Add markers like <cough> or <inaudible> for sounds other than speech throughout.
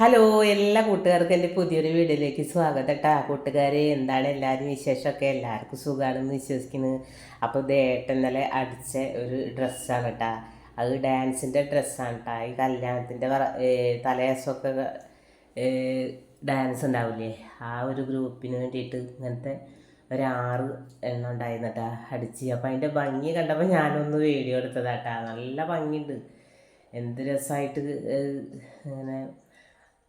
Hello എല്ലാ കൂട്ടുകാർക്കും എന്റെ പുതിയൊരു വീഡിയോയിലേക്ക് സ്വാഗതം കേട്ടാ കൂട്ടുകാരെ എന്താണ് എല്ലാവരും വിശേഷമൊക്കെ? എല്ലാവർക്കും സുഖമാണെന്ന് വിശ്വസിക്കുന്നു. അപ്പോൾ ദേട്ട ഇന്നലെ അടിച്ച ഒരു ഡ്രസ്സാണ് കേട്ടാ അത് ഡാൻസിന്റെ ഡ്രസ്സാണ് കേട്ടാ ഈ കല്യാണത്തിന്റെ തലേശമൊക്കെ ഡാൻസ് ഉണ്ടാവില്ലേ? ആ ഒരു ഗ്രൂപ്പിന് വേണ്ടിയിട്ട് ഇങ്ങനത്തെ ഒരു ആറ് എണ്ണം ഉണ്ടായിരുന്നു അടിച്ച്. അപ്പോൾ അതിന്റെ ഭംഗി കണ്ടപ്പോൾ ഞാനൊന്ന് വീഡിയോ എടുത്തതാട്ടാ നല്ല ഭംഗിയുണ്ട്. എന്ത് രസമായിട്ട് ഇങ്ങനെ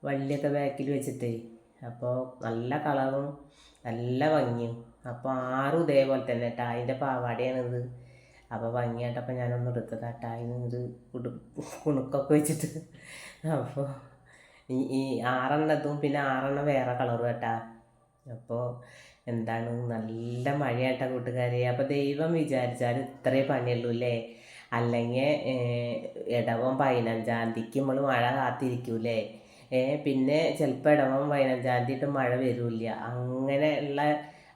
വള്ളിയൊക്കെ ബാക്കിൽ വെച്ചിട്ടേ. അപ്പോൾ നല്ല കളറും നല്ല ഭംഗിയും. അപ്പോൾ ആറും ഇതേപോലെ തന്നെ. കേട്ടോ അതിന്റെ പാവാടയാണിത് അപ്പോൾ ഭംഗിയായിട്ടപ്പോൾ ഞാനൊന്ന് എടുത്തതാട്ടോ അതിന് ഇത് കുണുക്കൊക്കെ വെച്ചിട്ട്. അപ്പോൾ ഈ ഈ ആറെണ്ണതും പിന്നെ ആറെണ്ണം വേറെ കളറും കേട്ടാ അപ്പോൾ എന്താണ്? നല്ല മഴയാട്ട കൂട്ടുകാരി. അപ്പോൾ ദൈവം വിചാരിച്ചാൽ ഇത്രേ പണിയുള്ളൂ അല്ലേ അല്ലെങ്കിൽ ഇടവം പതിനഞ്ചാം തീയതിക്ക് നമ്മൾ മഴ കാത്തിരിക്കൂലേ പിന്നെ ചിലപ്പോൾ ഇടവം പതിനഞ്ചാം തീയതി മഴ വരില്ല. അങ്ങനെയുള്ള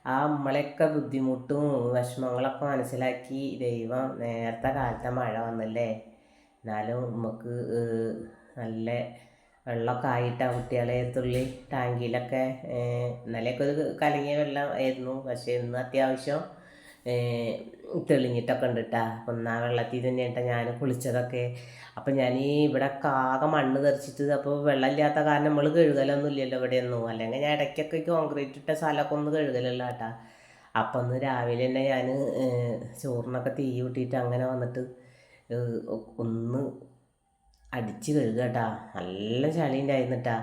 ആ നമ്മളെയൊക്കെ ബുദ്ധിമുട്ടും വിഷമങ്ങളൊക്കെ മനസ്സിലാക്കി ദൈവം നേരത്തെ കാലത്തെ മഴ വന്നല്ലേ? എന്നാലും നമുക്ക് നല്ല വെള്ളമൊക്കെ ആയിട്ട് ആ കുട്ടികളെ തുള്ളി ടാങ്കിയിലൊക്കെ ഇന്നലെയൊക്കെ ഒരു കലങ്ങിയ വെള്ളം ആയിരുന്നു. പക്ഷേ ഇന്ന് അത്യാവശ്യം തെളിഞ്ഞിട്ടൊക്കെ ഉണ്ട് കേട്ടാ അപ്പം ആ വെള്ളത്തിൽ തന്നെയാട്ടോ ഞാൻ കുളിച്ചതൊക്കെ. അപ്പം ഞാൻ ഈ ഇവിടെ കാകെ മണ്ണ് തെറിച്ചിട്ട് അപ്പോൾ വെള്ളമില്ലാത്ത കാരണം നമ്മൾ കഴുകലൊന്നും ഇല്ലല്ലോ ഇവിടെയൊന്നും. അല്ലെങ്കിൽ ഞാൻ ഇടയ്ക്കൊക്കെ കോൺക്രീറ്റ് ഇട്ട സ്ഥലമൊക്കെ ഒന്ന് കഴുകലല്ല കേട്ടാ അപ്പം ഒന്ന് രാവിലെ തന്നെ ഞാൻ ചോറിനൊക്കെ തീ കൂട്ടിയിട്ട് അങ്ങനെ വന്നിട്ട് ഒന്ന് അടിച്ച് കഴുകട്ടാ. നല്ല ചളി ഉണ്ടായിരുന്നിട്ടാ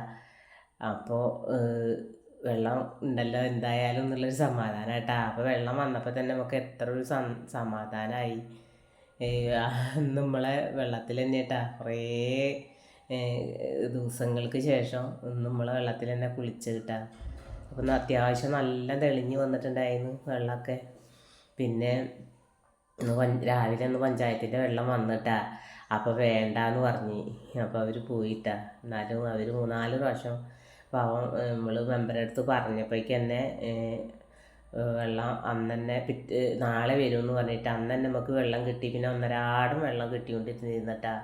അപ്പോൾ വെള്ളം ഉണ്ടല്ലോ എന്തായാലും എന്നുള്ളൊരു സമാധാനം കേട്ടാ അപ്പോൾ വെള്ളം വന്നപ്പോൾ തന്നെ നമുക്ക് എത്ര ഒരു സമാധാനമായി നമ്മളെ വെള്ളത്തിൽ തന്നെ കേട്ടാ കുറേ ദിവസങ്ങൾക്ക് ശേഷം നമ്മളെ വെള്ളത്തിൽ തന്നെ കുളിച്ച് കിട്ടാ. അപ്പം അത്യാവശ്യം നല്ല തെളിഞ്ഞ് വന്നിട്ടുണ്ടായിരുന്നു വെള്ളമൊക്കെ. പിന്നെ രാവിലെ ഒന്ന് പഞ്ചായത്തിന്റെ വെള്ളം വന്നിട്ടാ അപ്പോൾ വേണ്ടാന്ന് പറഞ്ഞ്. അപ്പോൾ അവർ പോയിട്ടാ. എന്നാലും അവർ മൂന്നാൽ പ്രാവശ്യം പാവം നമ്മൾ മെമ്പറെ അടുത്ത് പറഞ്ഞപ്പോഴേക്ക് തന്നെ വെള്ളം അന്ന് തന്നെ പിറ്റ് നാളെ വരുമെന്ന് പറഞ്ഞിട്ട് അന്ന് തന്നെ നമുക്ക് വെള്ളം കിട്ടി. പിന്നെ ഒന്നരാടും വെള്ളം കിട്ടിക്കൊണ്ടിരുന്നിട്ടാ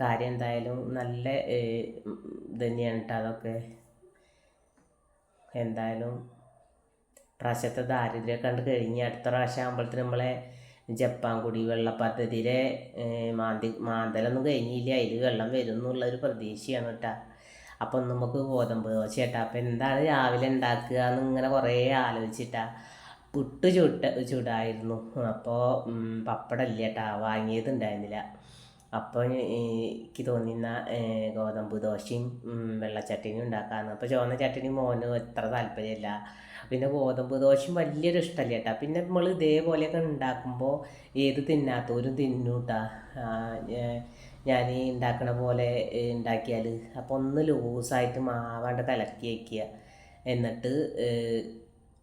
കാര്യം എന്തായാലും നല്ല ഇത് തന്നെയാണ് കേട്ടോ അതൊക്കെ. എന്തായാലും പ്രാവശ്യത്തെ ദാരിദ്ര്യം കണ്ട് കഴിഞ്ഞ് അടുത്ത പ്രാവശ്യം ആകുമ്പോഴത്തേന് നമ്മളെ ജപ്പാൻ കുടിവെള്ള പദ്ധതിയിലെ മാന്തി മാന്തലൊന്നും കഴിഞ്ഞില്ല. അതിൽ വെള്ളം വരും എന്നുള്ളൊരു പ്രതീക്ഷയാണ് കേട്ടോ അപ്പം നമുക്ക് ഗോതമ്പ് ദോശ ഇട്ടാ. അപ്പം എന്താണ് രാവിലെ ഉണ്ടാക്കുക എന്ന് ഇങ്ങനെ കുറേ ആലോചിച്ചിട്ടാ. പുട്ട് ചുട്ട ചുടായിരുന്നു. അപ്പോൾ പപ്പടം ഇല്ല കേട്ടാ വാങ്ങിയത് ഉണ്ടായിരുന്നില്ല അപ്പോൾ എനിക്ക് തോന്നിന്ന ഗോതമ്പ് ദോശയും വെള്ളച്ചട്ടിനിയും ഉണ്ടാക്കാമെന്ന് അപ്പോൾ ചുവന്ന ചട്ടിനി മോന് എത്ര താല്പര്യമില്ല പിന്നെ ഗോതമ്പ് ദോശയും വലിയൊരു ഇഷ്ടമല്ല കേട്ടോ പിന്നെ നമ്മൾ ഇതേപോലെയൊക്കെ ഉണ്ടാക്കുമ്പോൾ ഏത് തിന്നാത്തവരും തിന്നൂട്ടാ. ഞാൻ ഉണ്ടാക്കണ പോലെ ഉണ്ടാക്കിയാൽ അപ്പോൾ ഒന്ന് ലൂസായിട്ട് മാവാണ്ട് കലക്കി വയ്ക്കുക എന്നിട്ട്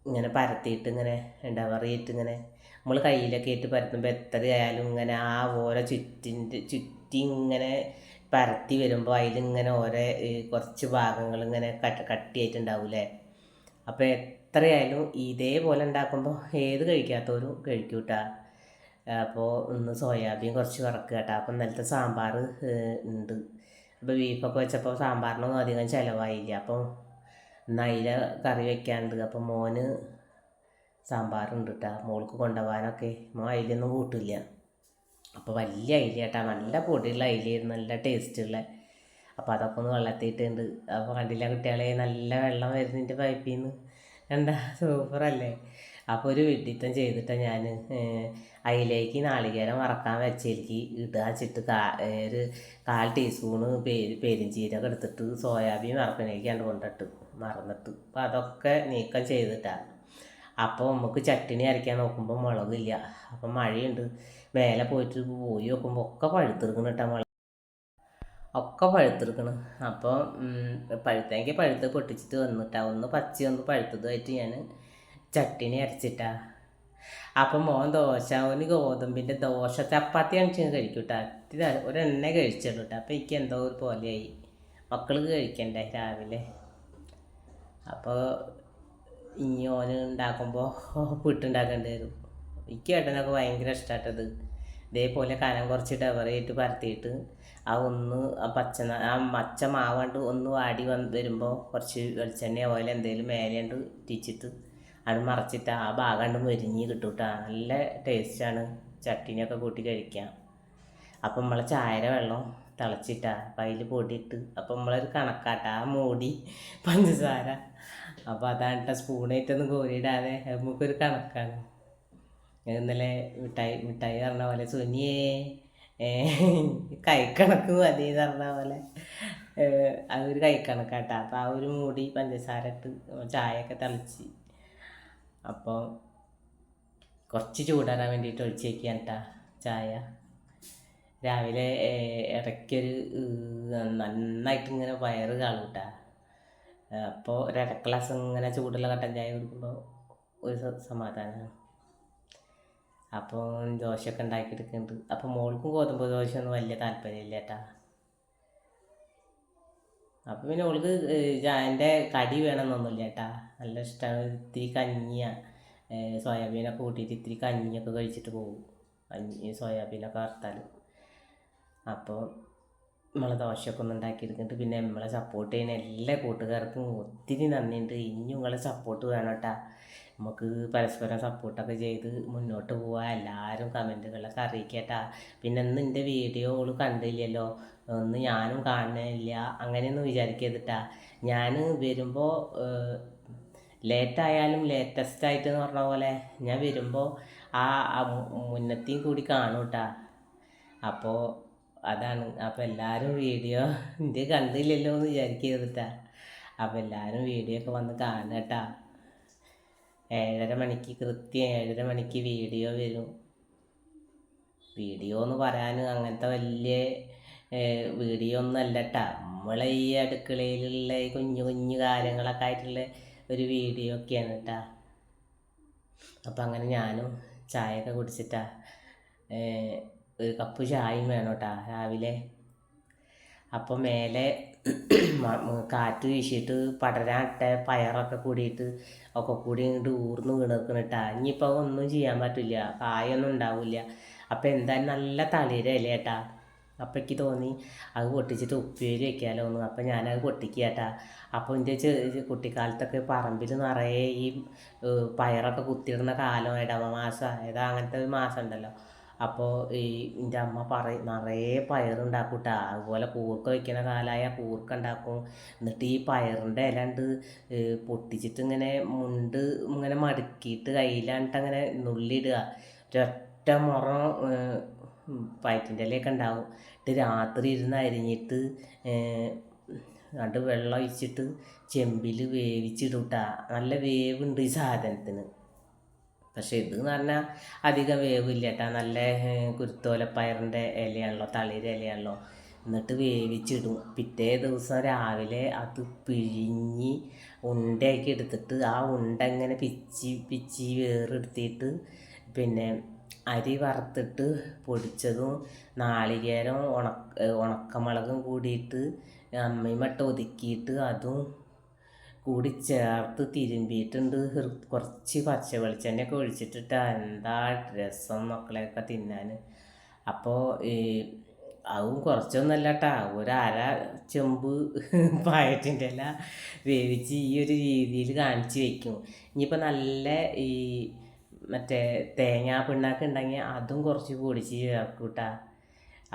ഇങ്ങനെ പരത്തിയിട്ട് ഇങ്ങനെ എന്താ പറയുക ഇങ്ങനെ നമ്മൾ കയ്യിലൊക്കെ ഇട്ട് പരത്തുമ്പോൾ എത്രയായാലും ഇങ്ങനെ ആ ഓരോ ചുറ്റിന്റെ ചുറ്റി ഇങ്ങനെ പരത്തി വരുമ്പോൾ അതിലിങ്ങനെ ഓരോ കുറച്ച് ഭാഗങ്ങൾ ഇങ്ങനെ കട്ട് കട്ടിയായിട്ടുണ്ടാവില്ലേ? അപ്പോൾ എത്രയായാലും ഇതേപോലെ ഉണ്ടാക്കുമ്പോൾ ഏത് കഴിക്കാത്തവരും കഴിക്കൂട്ടാ. അപ്പോൾ ഇന്ന് സോയാബീൻ കുറച്ച് വറക്കുക കേട്ടോ. അപ്പം ഇന്നലത്തെ സാമ്പാർ ഉണ്ട്. അപ്പോൾ ബീഫൊക്കെ വെച്ചപ്പോൾ സാമ്പാറിനൊന്നും അധികം ചിലവായില്ല. അപ്പോൾ ഇന്ന് കറി വെക്കാനുണ്ട്. അപ്പോൾ മോന് സാമ്പാറുണ്ട് കേട്ടോ. മോൾക്ക് കൊണ്ടുപോകാനൊക്കെ. മോ അയിലൊന്നും കൂട്ടില്ല. അപ്പോൾ വലിയ അയില കേട്ടോ. നല്ല പൊടിയുള്ള അയിലായിരുന്നു നല്ല ടേസ്റ്റുള്ള. അപ്പോൾ അതൊക്കെ ഒന്ന് വെള്ളത്തിയിട്ടുണ്ട്. അപ്പോൾ കണ്ടില്ല കുട്ടികളെ നല്ല വെള്ളം വരുന്നതിന്റെ പൈപ്പിൽ നിന്ന് എന്താ സൂപ്പറല്ലേ? അപ്പോൾ ഒരു വിഡിത്തം ചെയ്തിട്ട് ഞാൻ അതിലേക്ക് നാളികേരം വറക്കാൻ വെച്ചേക്ക് ഇടുക വെച്ചിട്ട് കാ ഒരു കാൽ ടീസ്പൂണ് പേര് പെരിഞ്ചീരകം എടുത്തിട്ട് സോയാബീൻ വറക്കണേക്കാണ്ട് കൊണ്ടിട്ട് മറന്നിട്ട്. അപ്പോൾ അതൊക്കെ നീക്കം ചെയ്തിട്ടാണ് അപ്പോൾ നമുക്ക് ചട്ടിണി അരയ്ക്കാൻ നോക്കുമ്പോൾ മുളകില്ല. അപ്പം മഴയുണ്ട്. മേലെ പോയിട്ട് പോയി നോക്കുമ്പോൾ ഒക്കെ പഴുത്തിരിക്കണം കേട്ടോ മുളക് ഒക്കെ പഴുത്തിരിക്കണം. അപ്പോൾ പഴുത്തെങ്കിൽ പഴുത്ത് പൊട്ടിച്ചിട്ട് വന്നിട്ടാ. ഒന്ന് പച്ച ഒന്ന് പഴുത്തതുമായിട്ട് ഞാൻ ചട്ടിനി അരച്ചിട്ടാ. അപ്പം മോൻ ദോശ ഒന്ന് ഗോതമ്പിന്റെ ദോശ ചപ്പാത്തി അണിച്ച് കഴിക്കൂട്ടാ ഒരെണ്ണ കഴിച്ചുള്ളൂ അപ്പം എനിക്ക് എന്തോ ഒരു പോലെയായി. മക്കൾക്ക് കഴിക്കണ്ടേ രാവിലെ? അപ്പോൾ ഇനി ഓന് ഉണ്ടാക്കുമ്പോൾ പുട്ടുണ്ടാക്കേണ്ടി വരും. എനിക്ക് ഏട്ടനൊക്കെ ഭയങ്കര ഇഷ്ടമായിട്ടത് ഇതേപോലെ കനം കുറച്ച് ഡവറായിട്ട് പരത്തിയിട്ട് ആ ഒന്ന് ആ പച്ച ആ മച്ച മാവണ്ട് ഒന്ന് വാടി വന്ന് വരുമ്പോൾ കുറച്ച് വെളിച്ചെണ്ണ ഓയിൽ എന്തെങ്കിലും മേലെയുണ്ട് ഇറ്റിച്ചിട്ട് അത് മറച്ചിട്ട് ആ ഭാഗം കണ്ട് മുരിഞ്ഞ് കിട്ടും കേട്ടോ നല്ല ടേസ്റ്റാണ് ചട്ടിനിയൊക്കെ കൂട്ടി കഴിക്കാം. അപ്പം നമ്മളെ ചായയുടെ വെള്ളം തിളച്ചിട്ടാ അപ്പം അതിൽ പൊടിയിട്ട് അപ്പം നമ്മളൊരു കണക്കാട്ട. ആ മൂടി പഞ്ചസാര. അപ്പം അതാണ് സ്പൂണായിട്ടൊന്നും കോരിയിടാതെ. നമുക്കൊരു കണക്കാണ്. ഇന്നലെ മിഠായി മിഠായി പറഞ്ഞ പോലെ സുനിയേ കൈക്കണക്ക് മതി എന്ന് പറഞ്ഞ പോലെ. അതൊരു കൈക്കണക്കാട്ടാ. അപ്പം ആ ഒരു മൂടി പഞ്ചസാര ഇട്ട് ചായയൊക്കെ തിളച്ച് അപ്പോൾ കുറച്ച് ചൂടാനാൻ വേണ്ടിയിട്ട് ഒഴിച്ച് വയ്ക്കാൻ കേട്ടാ ചായ. രാവിലെ ഇടയ്ക്കൊരു നന്നായിട്ട് ഇങ്ങനെ വയറ് കാണും കേട്ടാ അപ്പോൾ ഒരു അര ഗ്ലാസ് ഇങ്ങനെ ചൂടുള്ള കട്ടൻ ചായ കുടിക്കുമ്പോൾ ഒരു സമാധാനമാണ് അപ്പോൾ ദോശയൊക്കെ ഉണ്ടാക്കിയെടുക്കുന്നുണ്ട്. അപ്പോൾ മോൾക്കും ഗോതമ്പ് ദോശയൊന്നും വലിയ താല്പര്യമില്ല കേട്ടാ. അപ്പം പിന്നെ ഓൾക്ക് എന്റെ കടി വേണമെന്നൊന്നുമില്ല കേട്ടാ നല്ല ഇഷ്ടമാണ് ഇത്തിരി കഞ്ഞിയ. സോയാബീനൊക്കെ കൂട്ടിയിട്ട് ഇത്തിരി കഞ്ഞിയൊക്കെ കഴിച്ചിട്ട് പോകും. സോയാബീനൊക്കെ വറുത്താൽ അപ്പോൾ നമ്മളെ ദോശയൊക്കെ ഒന്ന് ഉണ്ടാക്കിയെടുക്കുന്നുണ്ട് പിന്നെ നമ്മളെ സപ്പോർട്ട് ചെയ്യുന്ന എല്ലാ കൂട്ടുകാർക്കും ഒത്തിരി നന്ദിയുണ്ട്. ഇനിയും നിങ്ങളെ സപ്പോർട്ട് വേണം കേട്ടാ നമുക്ക് പരസ്പരം സപ്പോർട്ടൊക്കെ ചെയ്ത് മുന്നോട്ട് പോവാം. എല്ലാവരും കമന്റുകളൊക്കെ അറിയിക്കട്ടാ പിന്നെ ഇന്ന് എന്റെ വീഡിയോ ഓൾ കണ്ടില്ലല്ലോ. ഒന്ന് ഞാനും കാണുന്നില്ല അങ്ങനെയൊന്നും വിചാരിക്കരുതിട്ടാ ഞാൻ വരുമ്പോൾ ലേറ്റായാലും ലേറ്റസ്റ്റ് ആയിട്ട് എന്ന് പറഞ്ഞ പോലെ ഞാൻ വരുമ്പോൾ ആ മുന്നത്തെയും കൂടി കാണും കേട്ടാ അപ്പോൾ അതാണ് അപ്പോൾ എല്ലാവരും വീഡിയോ <laughs> ഇന്ത്യ കണ്ടില്ലല്ലോ എന്ന് വിചാരിക്കരുതിട്ടാ അപ്പോൾ എല്ലാവരും വീഡിയോ ഒക്കെ വന്ന് കാണുക കേട്ടാ ഏഴര മണിക്ക് കൃത്യം ഏഴര മണിക്ക് വീഡിയോ വരും. വീഡിയോ എന്ന് അങ്ങനത്തെ വലിയ വീഡിയോ ഒന്നും അല്ല കേട്ടാ നമ്മളെ ഈ അടുക്കളയിലുള്ള ഈ കുഞ്ഞു കുഞ്ഞു കാര്യങ്ങളൊക്കെ ആയിട്ടുള്ള ഒരു വീഡിയോ ഒക്കെയാണ് കേട്ടാ അപ്പം അങ്ങനെ ഞാനും ചായയൊക്കെ കുടിച്ചിട്ടാ. ഒരു കപ്പ് ചായയും വേണം കേട്ടാ രാവിലെ. അപ്പം മേലെ <clears throat> കാറ്റ് വീശിയിട്ട് പടരാട്ട പയറൊക്കെ കൂടിയിട്ട് ഒക്കെ കൂടി ഇങ്ങോട്ട് ഊർന്ന് വീണിരിക്കണിട്ടാ ഇനിയിപ്പോൾ ഒന്നും ചെയ്യാൻ പറ്റില്ല. കായൊന്നും ഉണ്ടാവില്ല. അപ്പം എന്തായാലും നല്ല തളിരല്ലേ ഇലയേട്ടാ. അപ്പം എനിക്ക് തോന്നി അത് പൊട്ടിച്ചിട്ട് ഉപ്പേരി വെക്കാലോ എന്ന്. അപ്പം ഞാനത് പൊട്ടിക്കാട്ടാ അപ്പോൾ എന്റെ ചെറിയ കുട്ടിക്കാലത്തൊക്കെ പറമ്പിൽ നിറയെ ഈ പയറൊക്കെ കുത്തിയിടുന്ന കാലം ഇടവ മാസം ഏതാ അങ്ങനത്തെ ഒരു മാസം ഉണ്ടല്ലോ. അപ്പോൾ ഈ എന്റെ അമ്മ പറയും നിറയെ പയറുണ്ടാക്കൂട്ടാ അതുപോലെ കൂർക്ക വയ്ക്കുന്ന കാലമായ കൂർക്ക ഉണ്ടാക്കും എന്നിട്ട് ഈ പയറിന്റെ ഇലാണ്ട് പൊട്ടിച്ചിട്ട് ഇങ്ങനെ മുണ്ട് ഇങ്ങനെ മടക്കിയിട്ട് കയ്യിലാണ്ട് അങ്ങനെ നുള്ളിയിടുക ഒറ്റ മുറം പയറ്റിന്റെ ഇലയൊക്കെ ഉണ്ടാവും. എന്നിട്ട് രാത്രി ഇരുന്ന് അരിഞ്ഞിട്ട് അത് വെള്ളം ഒഴിച്ചിട്ട് ചെമ്പിൽ വേവിച്ചിടൂട്ടാ നല്ല വേവുണ്ട് ഈ സാധനത്തിന്. പക്ഷെ ഇത് എന്ന് പറഞ്ഞാൽ അധികം വേവില്ല കേട്ടാ നല്ല കുരുത്തോലപ്പയറിന്റെ ഇലയാണല്ലോ തളിര ഇലയാണല്ലോ. എന്നിട്ട് വേവിച്ചിടും. പിറ്റേ ദിവസം രാവിലെ അത് പിഴിഞ്ഞ് ഉണ്ടയാക്കി എടുത്തിട്ട് ആ ഉണ്ട ഇങ്ങനെ പിച്ചി പിച്ചി വേറെടുത്തിട്ട് പിന്നെ അരി വറുത്തിട്ട് പൊടിച്ചതും നാളികേരം ഉണക്ക ഉണക്കമുളകും കൂടിയിട്ട് അമ്മയുമട്ട ഒതുക്കിയിട്ട് അതും കൂടി ചേർത്ത് തിരുമ്പിയിട്ടുണ്ട്. കുറച്ച് പച്ച വെളിച്ചെണ്ണയൊക്കെ ഒഴിച്ചിട്ടിട്ട്. എന്താ രസം മക്കളെയൊക്കെ തിന്നാൻ അപ്പോൾ ഈ അതും കുറച്ചൊന്നല്ല കേട്ടാ ഒരു അര ചെമ്പ് <laughs> പായറ്റിന്റെ ഇല വേവിച്ച് ഈ ഒരു രീതിയിൽ കാണിച്ച് വയ്ക്കും ഇനിയിപ്പോൾ നല്ല ഈ മറ്റേ തേങ്ങാ പിണ്ണാക്ക് ഉണ്ടെങ്കിൽ അതും കുറച്ച് പൊടിച്ച് ചേർക്കൂട്ട. കേട്ടാ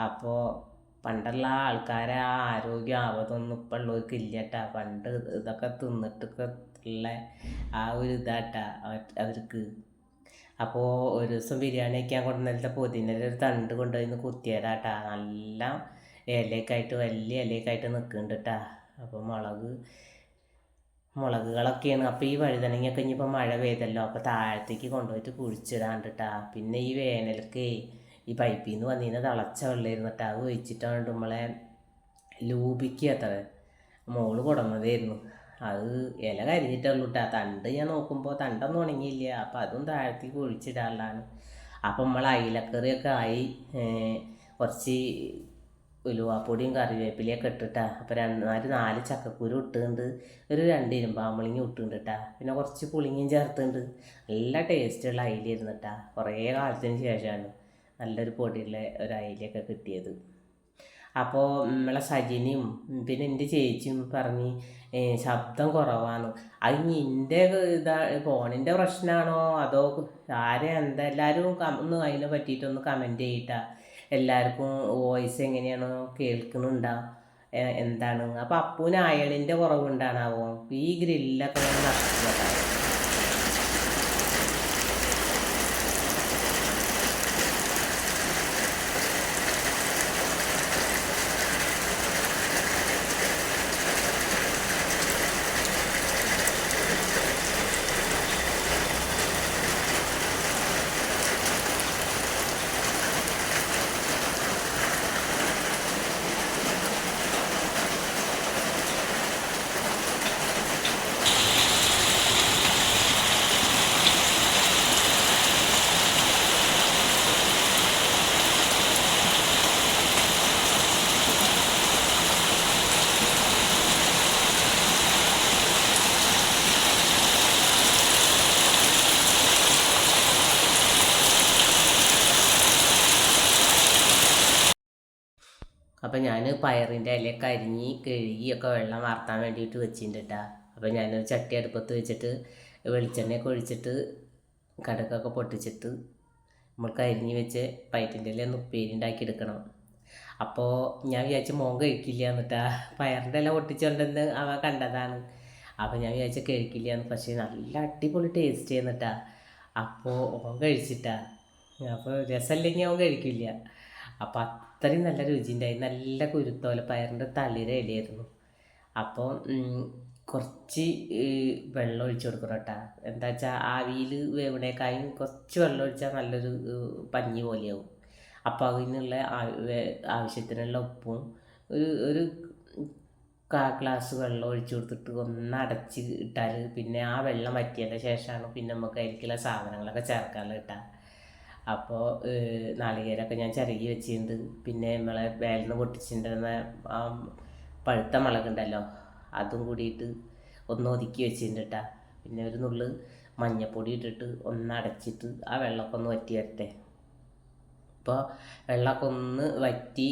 അപ്പോൾ പണ്ടുള്ള ആൾക്കാരെ ആ ആരോഗ്യം ആവതൊന്നും ഇപ്പം ഉള്ളവർക്ക് ഇല്ല കേട്ടാ പണ്ട് ഇതൊക്കെ തിന്നിട്ടൊക്കെ ഉള്ള ആ ഒരു ഇതാട്ടാ അവ- അവർക്ക്. അപ്പോൾ ഒരു ദിവസം ബിരിയാണി വയ്ക്കാൻ കൊണ്ടുവന്നിട്ട് പൊതിനൊരു തണ്ട് കൊണ്ടുപോയി കുത്തിയതാട്ടാ. നല്ല ഇലയൊക്കെയായിട്ട് വലിയ ഇലയൊക്കെയായിട്ട് നിൽക്കുന്നുണ്ട് കേട്ടാ അപ്പോൾ മുളക് മുളകുകളൊക്കെയാണ്. അപ്പോൾ ഈ വഴുതനങ്ങയൊക്കെ ഇനിയിപ്പോൾ മഴ പെയ്തല്ലോ അപ്പോൾ താഴത്തേക്ക് കൊണ്ടുപോയിട്ട് കുഴിച്ചിടാണ്ടിട്ടാ. പിന്നെ ഈ വേനൽക്ക് ഈ പൈപ്പിൽ നിന്ന് വന്നിരുന്ന തിളച്ച വെള്ളമായിരുന്നിട്ട് അത് ഒഴിച്ചിട്ടാണ് നമ്മളെ ലൂപിക്കുക അത്ര മോൾ കുടന്നതായിരുന്നു. അത് ഇല കരിഞ്ഞിട്ടുള്ളൂ കേട്ടോ തണ്ട് ഞാൻ നോക്കുമ്പോൾ തണ്ടൊന്നും ഉണങ്ങിയില്ല. അപ്പോൾ അതും താഴത്തേക്ക് ഒഴിച്ചിടാനുള്ളതാണ് അപ്പം നമ്മൾ അയിലക്കറിയൊക്കെ ആയി കുറച്ച് ഉലുവാപ്പൊടിയും കറിവേപ്പിലയൊക്കെ ഇട്ടിട്ടാ. അപ്പോൾ രണ്ട് നാല് ചക്കക്കുരു ഇട്ടുണ്ട് ഒരു രണ്ട് ഇരുമ്പാമ്പളിങ്ങി ഇട്ടുണ്ട് കേട്ടാ പിന്നെ കുറച്ച് പുളിങ്ങിയും ചേർത്തുണ്ട് നല്ല ടേസ്റ്റുള്ള അയില കേട്ടാ കുറേ കാലത്തിന് ശേഷമാണ് നല്ലൊരു പൊടിയുള്ള ഒരു അയിലയൊക്കെ കിട്ടിയത്. അപ്പോൾ നമ്മളെ സജിനിയും പിന്നെ എന്റെ ചേച്ചിയും പറഞ്ഞ് ശബ്ദം കുറവാണ് അത് നിന്റെ ഇതാ ഫോണിന്റെ പ്രശ്നമാണോ അതോ ആരെ എന്താ എല്ലാവരും കം- ഒന്ന് അതിനെ പറ്റിയിട്ടൊന്ന് കമന്റ് ചെയ്യട്ടാ. എല്ലാവർക്കും വോയിസ് എങ്ങനെയാണോ കേൾക്കുന്നുണ്ടാ? എ- എന്താണ്? അപ്പോൾ അപ്പൂന് അയണിന്റെ കുറവുണ്ടാണാവോ ഈ ഗ്രില്ലൊക്കെ ഞാൻ അപ്പം ഞാൻ പയറിന്റെ ഇലയൊക്കെ അരിഞ്ഞ് കഴുകിയൊക്കെ വെള്ളം വാർത്താൻ വേണ്ടിയിട്ട് വെച്ചിട്ടുണ്ട്. അപ്പം ഞാനൊരു ചട്ടി അടുപ്പത്ത് വെച്ചിട്ട് വെളിച്ചെണ്ണയൊക്കെ ഒഴിച്ചിട്ട് കടുകൊക്കെ പൊട്ടിച്ചിട്ട് നമ്മൾക്ക് അരിഞ്ഞ് വെച്ച് പയറ്റിന്റെ ഇല ഒന്ന് ഉപ്പേരി ഉണ്ടാക്കി എടുക്കണം. അപ്പോൾ ഞാൻ വിചാരിച്ച മോൻ കഴിക്കില്ല എന്നിട്ടാ. പയറിന്റെ ഇല പൊട്ടിച്ചുകൊണ്ടെന്ന് അവ കണ്ടതാണ്. അപ്പോൾ ഞാൻ വിചാരിച്ച കഴിക്കില്ല എന്ന്. പക്ഷേ നല്ല അടിപൊളി ടേസ്റ്റ് ചെയ്യുന്നിട്ടാ അപ്പോൾ ഓൻ കഴിച്ചിട്ടാ. അപ്പോൾ രസമില്ലെങ്കിൽ അവൻ കഴിക്കില്ല. അപ്പോൾ അത്രയും നല്ല രുചിയുണ്ടായി. നല്ല കുരുത്തോല പയറിന്റെ തളിര ഇലയായിരുന്നു അപ്പോൾ കുറച്ച് വെള്ളം ഒഴിച്ചു കൊടുക്കണം കേട്ടോ. എന്താ വെച്ചാൽ ആവിയിൽ വേവണേക്കായും കുറച്ച് വെള്ളം ഒഴിച്ചാൽ നല്ലൊരു പഞ്ഞി പോലെയാവും. അപ്പോൾ അതിനുള്ള ആവശ്യത്തിനുള്ള ഉപ്പും ഒരു ഒരു കാ ഗ്ലാസ് വെള്ളം ഒഴിച്ചു കൊടുത്തിട്ട് ഒന്ന് അടച്ച് ഇട്ടാൽ പിന്നെ ആ വെള്ളം വറ്റിയതിന്റെ ശേഷമാണ് പിന്നെ നമുക്ക് അതിലേക്കുള്ള സാധനങ്ങളൊക്കെ ചേർക്കാനുള്ള കിട്ടുക അപ്പോൾ നാളികേരമൊക്കെ ഞാൻ ചിരകി വെച്ചിട്ടുണ്ട്. പിന്നെ നമ്മളെ വേലിന്ന് പൊട്ടിച്ചിട്ടുണ്ടെന്ന ആ പഴുത്ത മുളകുണ്ടല്ലോ അതും കൂടിയിട്ട് ഒന്ന് ഒതുക്കി വെച്ചിട്ടുണ്ട് കേട്ടാ പിന്നെ ഒരു നുള്ള് മഞ്ഞപ്പൊടി ഇട്ടിട്ട് ഒന്ന് അടച്ചിട്ട് ആ വെള്ളമൊക്കെ ഒന്ന് വറ്റി വരട്ടെ. ഇപ്പോൾ വെള്ളമൊക്കെ ഒന്ന് വറ്റി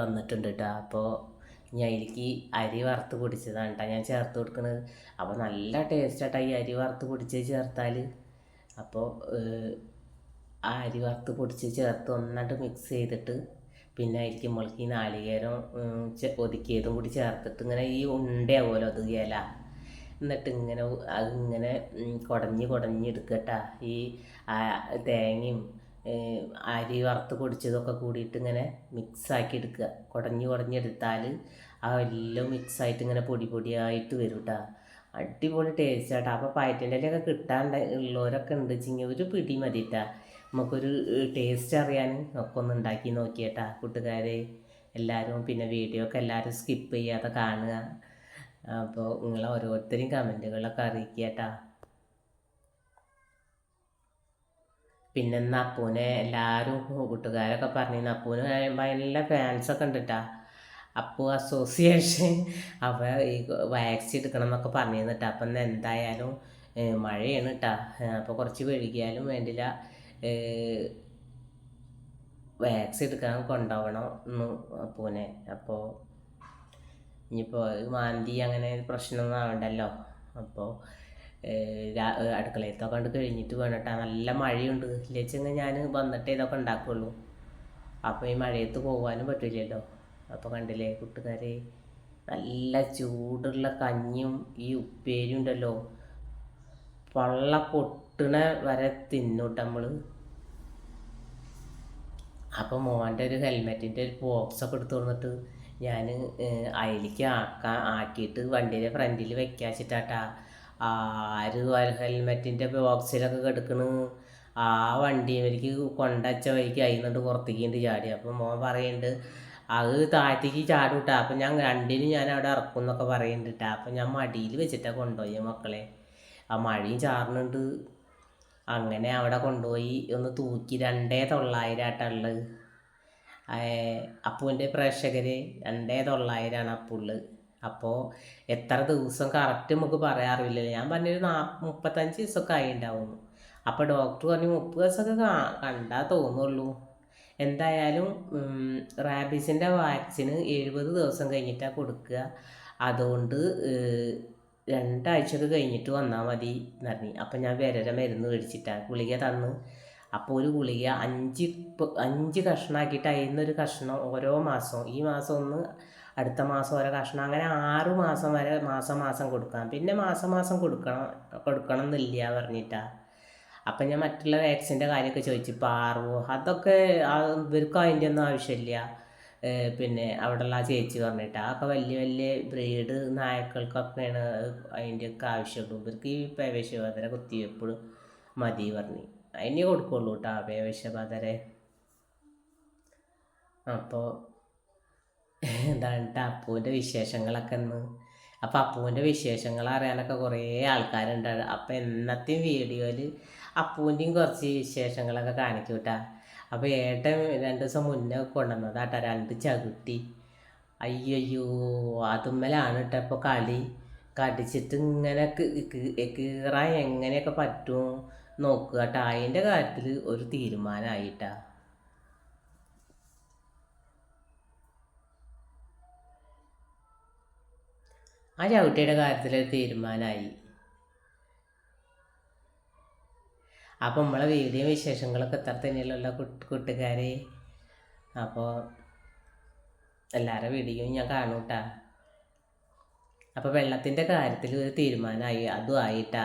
വന്നിട്ടുണ്ട് കേട്ടോ അപ്പോൾ ഇനി അതിലേക്ക് അരി വറുത്ത് പൊടിച്ചതാണ് കേട്ടോ ഞാൻ ചേർത്ത് കൊടുക്കുന്നത് അപ്പോൾ നല്ല ടേസ്റ്റ് ഈ അരി വറുത്ത് പൊടിച്ചത് ചേർത്താൽ അപ്പോൾ ആ അരി വറുത്ത് പൊടിച്ച് ചേർത്ത് ഒന്നായിട്ട് മിക്സ് ചെയ്തിട്ട് പിന്നെ അതിലേക്ക് മുളക്കി നാളികേരം ഒതുക്കിയതും കൂടി ചേർത്തിട്ട് ഇങ്ങനെ ഈ ഉണ്ടയാവുമല്ലോ അത് ഇല. എന്നിട്ട് ഇങ്ങനെ അതിങ്ങനെ കുടഞ്ഞ് കുടഞ്ഞെടുക്കട്ടാ ഈ തേങ്ങയും അരി വറുത്ത് പൊടിച്ചതൊക്കെ കൂടിയിട്ട് ഇങ്ങനെ മിക്സാക്കി എടുക്കുക. കുടഞ്ഞ് കുടഞ്ഞെടുത്താൽ ആ എല്ലാം മിക്സായിട്ട് ഇങ്ങനെ പൊടി പൊടിയായിട്ട് വരും കേട്ടോ അടിപൊളി ടേസ്റ്റ് ആട്ടോ. അപ്പോൾ പയറ്റിന്റെ ഇലയൊക്കെ കിട്ടാണ്ട് ഉള്ളവരൊക്കെ ഉണ്ട് വെച്ചെങ്കിൽ ഒരു പിടി മതി ട്ടാ നമുക്കൊരു ടേസ്റ്റ് അറിയാൻ ഒക്കെ ഒന്ന് ഉണ്ടാക്കി നോക്കിയേട്ടാ കൂട്ടുകാരെ. എല്ലാവരും പിന്നെ വീഡിയോ ഒക്കെ എല്ലാവരും സ്കിപ്പ് ചെയ്യാതെ കാണുക. അപ്പോൾ നിങ്ങൾ ഓരോരുത്തരെയും കമന്റുകളൊക്കെ അറിയിക്കേട്ടാ. പിന്നെ ഇന്ന് അപ്പൂനെ എല്ലാവരും കൂട്ടുകാരൊക്കെ പറഞ്ഞിരുന്നു അപ്പൂന് നല്ല ഫാൻസൊക്കെ ഉണ്ട് കേട്ടാ അപ്പു അസോസിയേഷൻ അവ ഈ വാക്സിൻ എടുക്കണം എന്നൊക്കെ പറഞ്ഞിരുന്നിട്ടാ. കേട്ടോ അപ്പം എന്തായാലും മഴയാണ് കേട്ടാ അപ്പോൾ കുറച്ച് വൈകിയാലും വേണ്ടില്ല. വാക്സിൻ എടുക്കാൻ കൊണ്ടുപോകണം എന്ന് പൂനെ അപ്പോൾ ഇനിയിപ്പോൾ മാന്തി അങ്ങനെ പ്രശ്നമൊന്നും ആവണ്ടല്ലോ. അപ്പോൾ അടുക്കളയത്തൊക്കെ കണ്ട് കഴിഞ്ഞിട്ട് വേണട്ടാ നല്ല മഴയുണ്ട്. ഇല്ലെച്ചെങ്കിൽ ഞാൻ വന്നിട്ട് ഇതൊക്കെ ഉണ്ടാക്കുള്ളൂ. അപ്പോൾ ഈ മഴയത്ത് പോകാനും പറ്റില്ലല്ലോ. അപ്പോൾ കണ്ടില്ലേ കൂട്ടുകാരെ? നല്ല ചൂടുള്ള കഞ്ഞിയും ഈ ഉപ്പേരിയും ഉണ്ടല്ലോ. പള്ള പൊട്ടണ വരെ തിന്നൂട്ട നമ്മൾ അപ്പം മോന്റെ ഒരു ഹെൽമെറ്റിന്റെ ഒരു ബോക്സൊക്കെ എടുത്തു തന്നിട്ട് ഞാൻ അതിലേക്ക് ആക്കാൻ ആക്കിയിട്ട് വണ്ടിയുടെ ഫ്രണ്ടിൽ വെക്കാച്ചിട്ടാട്ടാ. ആര് ഹെൽമെറ്റിന്റെ ബോക്സിലൊക്കെ കിടക്കണ്? ആ വണ്ടി വണ്ടിയിലേക്ക് കൊണ്ടച്ച വഴിക്ക് അതിന്നിട്ട് പുറത്തേക്കുണ്ട് ചാടി. അപ്പം മോൻ പറയുന്നുണ്ട് അത് താഴത്തേക്ക് ചാടും കേട്ടോ അപ്പം ഞാൻ രണ്ടിനും ഞാൻ അവിടെ ഇറക്കും എന്നൊക്കെ പറയുന്നുണ്ട് കേട്ടോ അപ്പം ഞാൻ മടിയിൽ വെച്ചിട്ടാണ് കൊണ്ടുപോയി മക്കളെ. ആ മഴയും ചാറുന്നുണ്ട് അങ്ങനെ അവിടെ കൊണ്ടുപോയി ഒന്ന് തൂക്കി രണ്ടേ തൊള്ളായിരമായിട്ടുള്ളത് അപ്പൂന്റെ പ്രേക്ഷകർ രണ്ടേ തൊള്ളായിരമാണ് അപ്പുള്ള്. അപ്പോൾ എത്ര ദിവസം കറക്റ്റ് നമുക്ക് പറയാറില്ലല്ലോ ഞാൻ പറഞ്ഞൊരു നാ മുപ്പത്തഞ്ച് ദിവസമൊക്കെ ആയി ഉണ്ടാവും അപ്പോൾ ഡോക്ടർ പറഞ്ഞു മുപ്പത് ദിവസമൊക്കെ കാ കണ്ടാൽ തോന്നുള്ളൂ. എന്തായാലും റാബീസിന്റെ വാക്സിന് എഴുപത് ദിവസം കഴിഞ്ഞിട്ടാണ് കൊടുക്കുക. അതുകൊണ്ട് രണ്ടാഴ്ചയൊക്കെ കഴിഞ്ഞിട്ട് വന്നാൽ മതി എന്ന് പറഞ്ഞു. അപ്പം ഞാൻ വിരര മരുന്ന് മേടിച്ചിട്ടാണ് ഗുളിക തന്ന്. അപ്പോൾ ഒരു ഗുളിക അഞ്ച് അഞ്ച് കഷ്ണമാക്കിയിട്ട് അതിൽ നിന്നൊരു കഷ്ണം ഓരോ മാസവും ഈ മാസം ഒന്ന് അടുത്ത മാസം ഓരോ കഷ്ണം അങ്ങനെ ആറു മാസം വരെ മാസം മാസം കൊടുക്കാം പിന്നെ മാസം മാസം കൊടുക്കണം കൊടുക്കണം എന്നില്ല പറഞ്ഞിട്ടാ. അപ്പം ഞാൻ മറ്റുള്ള വാക്സിന്റെ കാര്യമൊക്കെ ചോദിച്ചു. പാർവോ അതൊക്കെ ഇവർക്കും അതിന്റെ ഒന്നും ആവശ്യമില്ല. പിന്നെ അവിടെയുള്ള ആ ചേച്ചി പറഞ്ഞിട്ട് അതൊക്കെ വലിയ വലിയ ബ്രീഡ് നായക്കൾക്കൊക്കെയാണ് അതിന്റെയൊക്കെ ആവശ്യമുള്ളൂ ഇവർക്ക് ഈ പേവേശബാധര കുത്തിവെപ്പ് മതി പറഞ്ഞു. അതിനെ കൊടുക്കുള്ളൂ കേട്ടോ പേവേശബാധരെ അപ്പോൾ എന്താണ് അപ്പൂവിന്റെ വിശേഷങ്ങളൊക്കെ ഇന്ന് അപ്പോൾ അപ്പൂവിന്റെ വിശേഷങ്ങൾ അറിയാനൊക്കെ കുറേ ആൾക്കാരുണ്ട്. അപ്പോൾ എന്നത്തെയും വീഡിയോയിൽ അപ്പൂന്റെയും കുറച്ച് വിശേഷങ്ങളൊക്കെ കാണിക്കൂട്ടാ കേട്ടാ അപ്പോൾ ഏട്ടൻ രണ്ട് ദിവസം മുന്നേ കൊണ്ടുവന്നത് കേട്ടോ രണ്ട് ചകുട്ടി അയ്യോ അതുമ്മലാണ് കേട്ടോ ഇപ്പോൾ കളി. കടിച്ചിട്ട് ഇങ്ങനെ കീറാൻ എങ്ങനെയൊക്കെ പറ്റും നോക്കുക. കേട്ടോ അതിന്റെ കാര്യത്തിൽ ഒരു തീരുമാനമായിട്ടാ. ആ ചവിട്ടിയുടെ കാര്യത്തിൽ ഒരു തീരുമാനമായി. അപ്പോൾ നമ്മളെ വീഡിയോ വിശേഷങ്ങളൊക്കെ ഇത്ര തന്നെയല്ലോ കൂട്ടുകാരെ. അപ്പോൾ എല്ലാവരുടെ വീഡിയോയും ഞാൻ കാണും കേട്ടാ അപ്പോൾ വെള്ളത്തിന്റെ കാര്യത്തിൽ ഒരു തീരുമാനമായി അതും ആയിട്ടാ.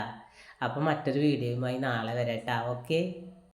അപ്പോൾ മറ്റൊരു വീഡിയോയുമായി നാളെ വരട്ടാ. ഓക്കെ?